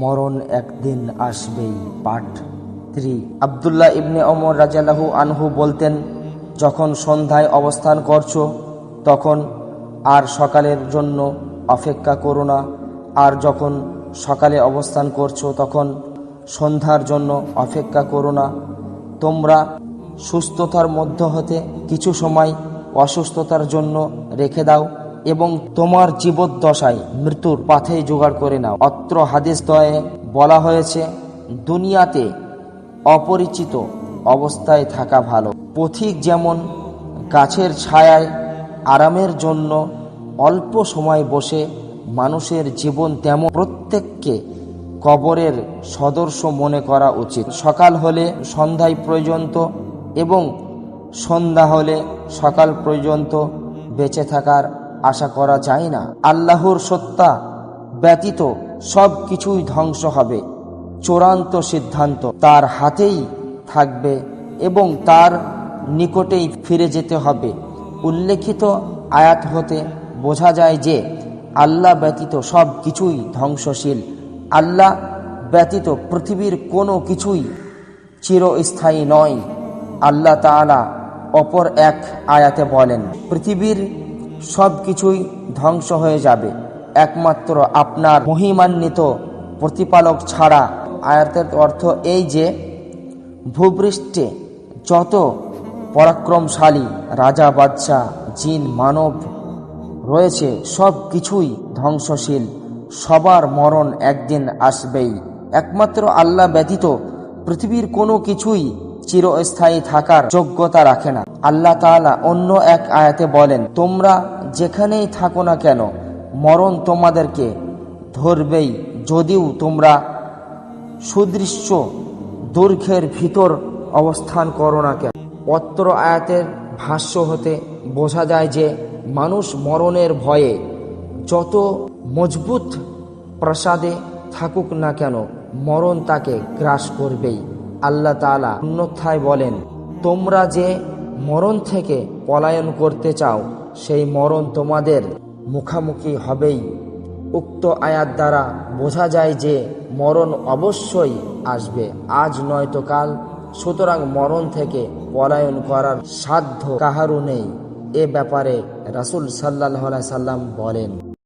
মরণ একদিন আসবেই, পাঠ থ্রি। আবদুল্লাহ ইবনে অমর রাজালাহু আনহু বলতেন, যখন সন্ধ্যায় অবস্থান করছ, তখন আর সকালের জন্য অপেক্ষা করো না। আর যখন সকালে অবস্থান করছ, তখন সন্ধ্যার জন্য অপেক্ষা করো না। তোমরা সুস্থতার মধ্য হতে কিছু সময় অসুস্থতার জন্য রেখে দাও। এবং তোমার জীবদ্দশায় মৃত্যুর পাথেই জোগাড় করে নাও। অত্র হাদিস দয়ে বলা হয়েছে, দুনিয়াতে অপরিচিত অবস্থায় থাকা ভালো। পথিক যেমন গাছের ছায়ায় আরামের জন্য অল্প সময় বসে মানুষের জীবন, তেমন প্রত্যেককে কবরের সদস্য মনে করা উচিত। সকাল হলে সন্ধ্যায় পর্যন্ত এবং সন্ধ্যা হলে সকাল পর্যন্ত বেঁচে থাকার আশা করা যায় না। আল্লাহর সত্তা ব্যতীত সব কিছুই ধ্বংস হবে। চূড়ান্ত সিদ্ধান্ত তার হাতেই থাকবে এবং তার নিকটেই ফিরে যেতে হবে। উল্লেখিত আয়াত হতে বোঝা যায় যে আল্লাহ ব্যতীত সব কিছুই ধ্বংসশীল। আল্লাহ ব্যতীত পৃথিবীর কোনো কিছুই চিরস্থায়ী নয়। আল্লাহ তাআলা অপর এক আয়াতে বলেন, পৃথিবীর সব কিছুই ধ্বংস হয়ে যাবে। একমাত্র আপনার মহিমান্বিত প্রতিপালক ছাড়া। আয়াতের অর্থ এই যে, ভূপৃষ্ঠে যত পরাক্রমশালী রাজা, বাদশাহ, জিন, মানব রয়েছে সব কিছুই ধ্বংসশীল। সবার মরণ একদিন আসবেই। একমাত্র আল্লাহ ব্যতীত পৃথিবীর কোনো কিছুই চিরস্থায়ী থাকার যোগ্যতা রাখে না। আল্লাহ তাআলা অন্য এক আয়াতে বলেন, তোমরা যেখানেই থাকো না কেন, মরণ তোমাদেরকে ধরবেই। যদিও তোমরা সুদৃশ্য দুর্ঘের ভিতর অবস্থান করো না কেন। অত্র আয়াতের ভাষ্য হতে বোঝা যায় যে, মানুষ মরণের ভয়ে যত মজবুত প্রাসাদে থাকুক না কেন, মরণ তাকে গ্রাস করবেই। আল্লাহ তাআলা অন্যথায় বলেন, তোমরা যে মরণ থেকে পলায়ন করতে চাও, সেই মরণ তোমাদের মুখামুখি হবেই। উক্ত আয়াত দ্বারা বোঝা যায় যে মরণ অবশ্যই আসবে। আজ নয়তো কাল, সুতরাং মরণ থেকে পলায়ন করার সাধ্য কাহারও নেই। এ ব্যাপারে রাসুল সাল্লাহ সাল্লাম বলেন